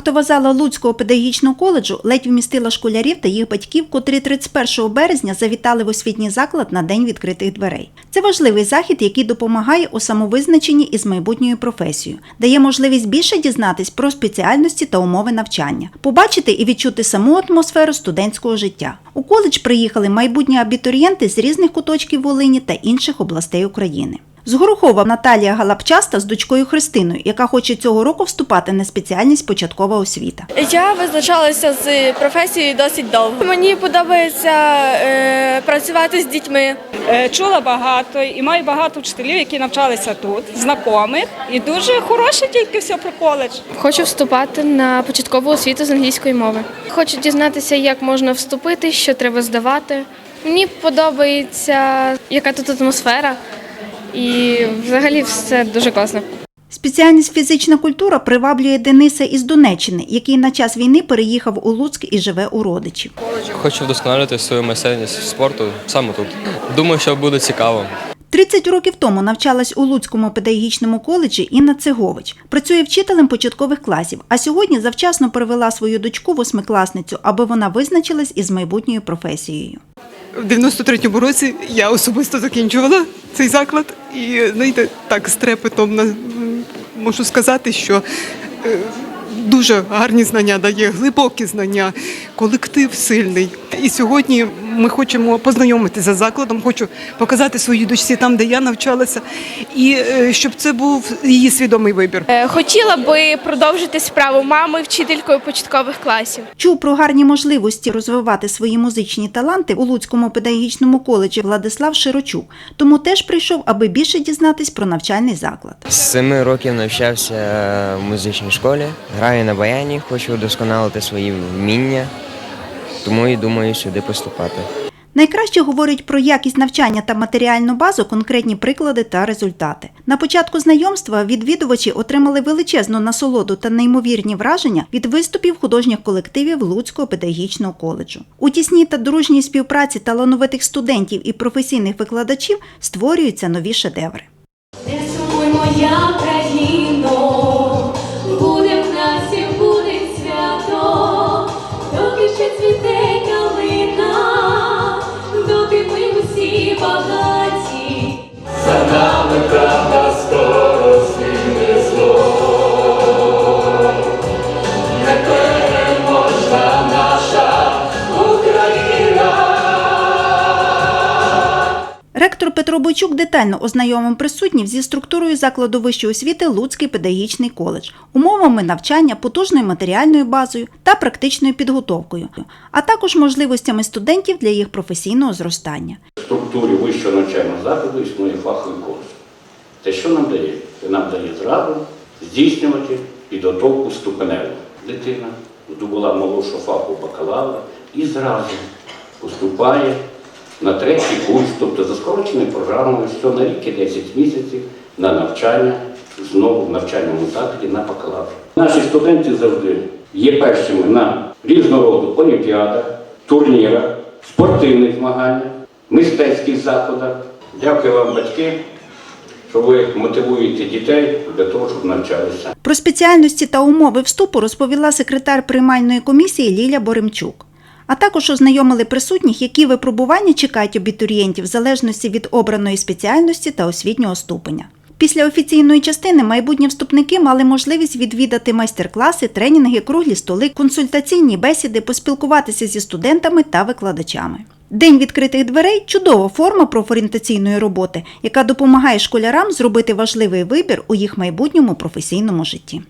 Актова зала Луцького педагогічного коледжу ледь вмістила школярів та їх батьків, котрі 31 березня завітали в освітній заклад на день відкритих дверей. Це важливий захід, який допомагає у самовизначенні із майбутньою професією, дає можливість більше дізнатись про спеціальності та умови навчання, побачити і відчути саму атмосферу студентського життя. У коледж приїхали майбутні абітурієнти з різних куточків Волині та інших областей України. З Горохова Наталія Галапчаста з дочкою Христиною, яка хоче цього року вступати на спеціальність початкова освіта. Я визначалася з професією досить довго. Мені подобається е, працювати з дітьми. Е, Чула багато і маю багато вчителів, які навчалися тут, знайомих, і дуже хороше тільки все про коледж. Хочу вступати на початкову освіту з англійської мови. Хочу дізнатися, як можна вступити, що треба здавати. Мені подобається, яка тут атмосфера, і взагалі все дуже класно. Спеціальність фізична культура приваблює Дениса із Донеччини, який на час війни переїхав у Луцьк і живе у родичів. Хочу вдосконалювати свою майстерність спорту саме тут. Думаю, що буде цікаво. 30 років тому навчалась у Луцькому педагогічному коледжі Інна Цегович. Працює вчителем початкових класів, а сьогодні завчасно привела свою дочку восьмикласницю, аби вона визначилась із майбутньою професією. В 93-му році я особисто закінчувала цей заклад і знаєте, так з трепетом можу сказати, що е, дуже гарні знання дає, глибокі знання, колектив сильний. І сьогодні ми хочемо познайомитися з закладом, хочу показати своїй дочці там, де я навчалася, і е, щоб це був її свідомий вибір. Е, Хотіла би продовжити справу мами вчителькою початкових класів. Чув про гарні можливості розвивати свої музичні таланти у Луцькому педагогічному коледжі Владислав Широчук, тому теж прийшов, аби більше дізнатись про навчальний заклад. З семи років навчався в музичній школі, граю на баяні, хочу удосконалити свої вміння, тому і думаю сюди поступати. Найкраще говорять про якість навчання та матеріальну базу, конкретні приклади та результати. На початку знайомства відвідувачі отримали величезну насолоду та неймовірні враження від виступів художніх колективів Луцького педагогічного коледжу. У тісній та дружній співпраці талановитих студентів і професійних викладачів створюються нові шедеври. Сумуй, моя Петро Бойчук детально ознайомив присутніх зі структурою закладу вищої освіти Луцький педагогічний коледж, умовами навчання, потужною матеріальною базою та практичною підготовкою, а також можливостями студентів для їх професійного зростання. В структурі вищого навчального закладу існує фаховий курс. Це що нам дає? Це нам дає зразу здійснювати підготовку ступеневу. Дитина здобула молодшу фаху бакалавра і зразу поступає на третій курс, тобто за скороченою програмою, що на рік і 10 місяців на навчання, знову в навчальному закладі на бакалавр. Наші студенти завжди є першими на різного роду олімпіадах, турнірах, спортивних змаганнях, мистецьких заходах. Дякую вам, батьки, що ви мотивуєте дітей для того, щоб навчалися. Про спеціальності та умови вступу розповіла секретар приймальної комісії Ліля Боремчук. А також ознайомили присутніх, які випробування чекають абітурієнтів в залежності від обраної спеціальності та освітнього ступеня. Після офіційної частини майбутні вступники мали можливість відвідати майстер-класи, тренінги, круглі столи, консультаційні бесіди, поспілкуватися зі студентами та викладачами. День відкритих дверей чудова форма профорієнтаційної роботи, яка допомагає школярам зробити важливий вибір у їх майбутньому професійному житті.